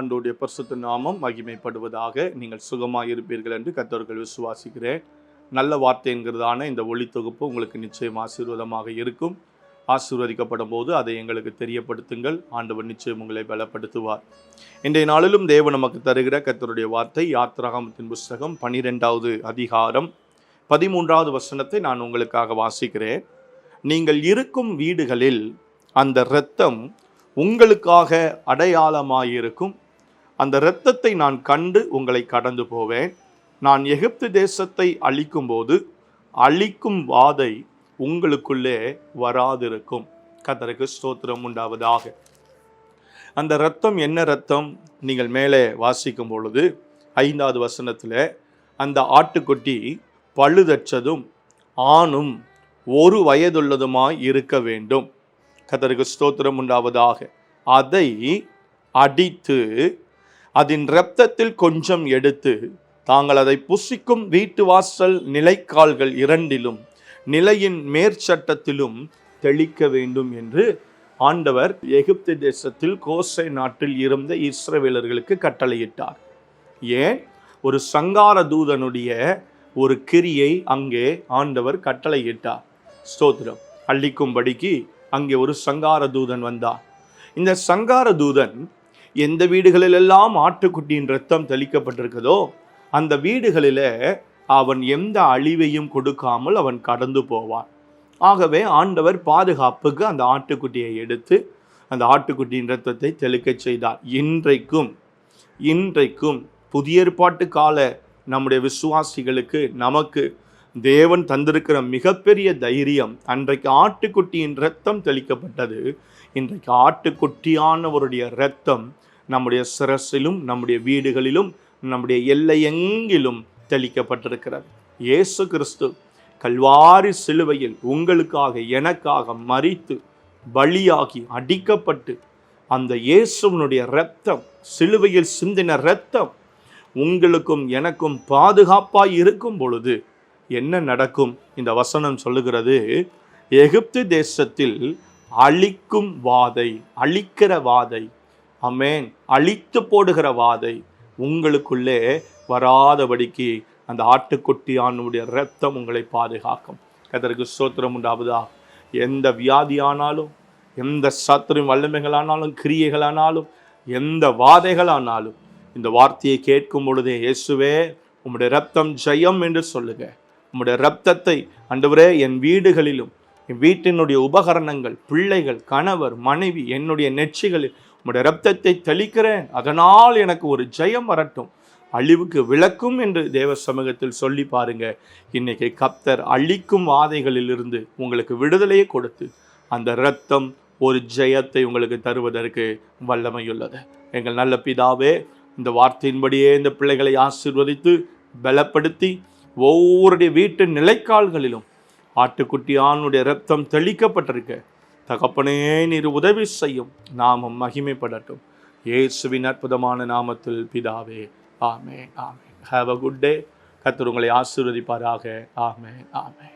ஆண்டோடைய பரிசுத்த நாமம் மகிமைப்படுவதாக நீங்கள் சுகமாக இருப்பீர்கள் என்று கத்தவர்கள் விசுவாசிக்கிறேன். நல்ல வார்த்தை என்கிறதான இந்த ஒளி தொகுப்பு உங்களுக்கு நிச்சயம் ஆசீர்வாதமாக இருக்கும். ஆசீர்வதிக்கப்படும் போது அதை எங்களுக்கு தெரியப்படுத்துங்கள். ஆண்டவர் நிச்சயம் உங்களை பலப்படுத்துவார். இன்றைய நாளிலும் தேவன் நமக்கு தருகிற கத்தருடைய வார்த்தை யாத்ராகமத்தின் புஸ்தகம் பனிரெண்டாவது அதிகாரம் பதிமூன்றாவது வசனத்தை நான் உங்களுக்காக வாசிக்கிறேன். நீங்கள் இருக்கும் வீடுகளில் அந்த இரத்தம் உங்களுக்காக அடையாளமாயிருக்கும். அந்த இரத்தத்தை நான் கண்டு உங்களை கடந்து போவேன். நான் எகிப்து தேசத்தை அழிக்கும்போது அழிக்கும் வாதை உங்களுக்குள்ளே வராதிருக்கும். கத்தருக்கு ஸ்தோத்திரம் உண்டாவதாக. அந்த இரத்தம் என்ன இரத்தம்? நீங்கள் மேலே வாசிக்கும் பொழுது ஐந்தாவது வசனத்தில் அந்த ஆட்டுக்குட்டி பழுதற்றதும் ஆணும் ஒரு வயதுள்ளதுமாய் இருக்க வேண்டும். கத்தருக்கு ஸ்தோத்திரம் உண்டாவதாக. அதை அடித்து அதன் இரத்தத்தில் கொஞ்சம் எடுத்து தாங்கள் அதை புசிக்கும் வீட்டு வாசல் நிலைக்கால்கள் இரண்டிலும் நிலையின் மேற்சட்டத்திலும் தெளிக்க வேண்டும் என்று ஆண்டவர் எகிப்து தேசத்தில் கோசை நாட்டில் இருந்த இஸ்ரவேலர்களுக்கு கட்டளையிட்டார். ஏன்? ஒரு சங்கார தூதனுடைய ஒரு கிரியை அங்கே ஆண்டவர் கட்டளையிட்டார். ஸ்தோத்திரம். அள்ளிக்கும்படிக்கு அங்கே ஒரு சங்கார தூதன் வந்தார். இந்த சங்கார தூதன் எந்த வீடுகளிலெல்லாம் ஆட்டுக்குட்டியின் ரத்தம் தெளிக்கப்பட்டிருக்குதோ அந்த வீடுகளில் அவன் எந்த அழிவையும் கொடுக்காமல் அவன் கடந்து போவான். ஆகவே ஆண்டவர் பாதுகாப்புக்கு அந்த ஆட்டுக்குட்டியை எடுத்து அந்த ஆட்டுக்குட்டியின் ரத்தத்தை தெளிக்கச் செய்தார். இன்றைக்கும் இன்றைக்கும் புதிய ஏற்பாட்டு கால நம்முடைய விசுவாசிகளுக்கு நமக்கு தேவன் தந்திருக்கிற மிகப்பெரிய தைரியம் அன்றைக்கு ஆட்டுக்குட்டியின் ரத்தம் தெளிக்கப்பட்டது. இன்றைக்கு ஆட்டுக்குட்டியானவருடைய ரத்தம் நம்முடைய சிரசிலும் நம்முடைய வீடுகளிலும் நம்முடைய எல்லையெங்கிலும் தெளிக்கப்பட்டிருக்கிறது. இயேசு கிறிஸ்து கல்வாரி சிலுவையில் உங்களுக்காக எனக்காக மறித்து பலியாகி அடிக்கப்பட்டு அந்த இயேசுவனுடைய இரத்தம் சிலுவையில் சிந்தின இரத்தம் உங்களுக்கும் எனக்கும் பாதுகாப்பாய் இருக்கும் பொழுது என்ன நடக்கும்? இந்த வசனம் சொல்லுகிறது எகிப்து தேசத்தில் அழிக்கும் வாதை அழிக்கிற வாதை அமேன் அழித்து போடுகிற வாதை உங்களுக்குள்ளே வராதபடிக்கு அந்த ஆட்டுக்குட்டியானுடைய இரத்தம் உங்களை பாதுகாக்கும். அதற்கு சோத்திரம் உண்டாவதா? எந்த வியாதியானாலும் எந்த சத்திரம் வல்லமைகளானாலும் கிரியைகளானாலும் எந்த வாதைகளானாலும் இந்த வார்த்தையை கேட்கும் பொழுதே இயேசுவே உம்முடைய ரத்தம் ஜெயம் என்று சொல்லுங்கள் உம்முடைய ரத்தத்தை அன்றுவரே என் வீடுகளிலும் என் வீட்டினுடைய உபகரணங்கள் பிள்ளைகள் கணவர் மனைவி என்னுடைய நெற்றிகளில் உம்முடைய ரத்தத்தை தெளிக்கிறேன். அதனால் எனக்கு ஒரு ஜெயம் வரட்டும். அழிவுக்கு விளக்கும் என்று தேவ சமூகத்தில் சொல்லி பாருங்க. இன்னைக்கு கப்தர் அழிக்கும் வாதைகளிலிருந்து உங்களுக்கு விடுதலையை கொடுத்து அந்த இரத்தம் ஒரு ஜெயத்தை உங்களுக்கு தருவதற்கு வல்லமையுள்ளது. எங்கள் நல்ல பிதாவே இந்த வார்த்தையின்படியே இந்த பிள்ளைகளை ஆசிர்வதித்து பலப்படுத்தி ஒவ்வொருடைய வீட்டு நிலைக்கால்களிலும் ஆட்டுக்குட்டியானுடைய ரத்தம் தெளிக்கப்பட்டிருக்க. தகப்பனே நீர் உதவி செய்யும். நாமம் மகிமைப்படட்டும். இயேசுவின் அற்புதமான நாமத்தில் பிதாவே ஆமே ஆமே ஹாவ் அ குட் டே கத்தர் உங்களை ஆசீர்வதிப்பாராக. ஆமே ஆமே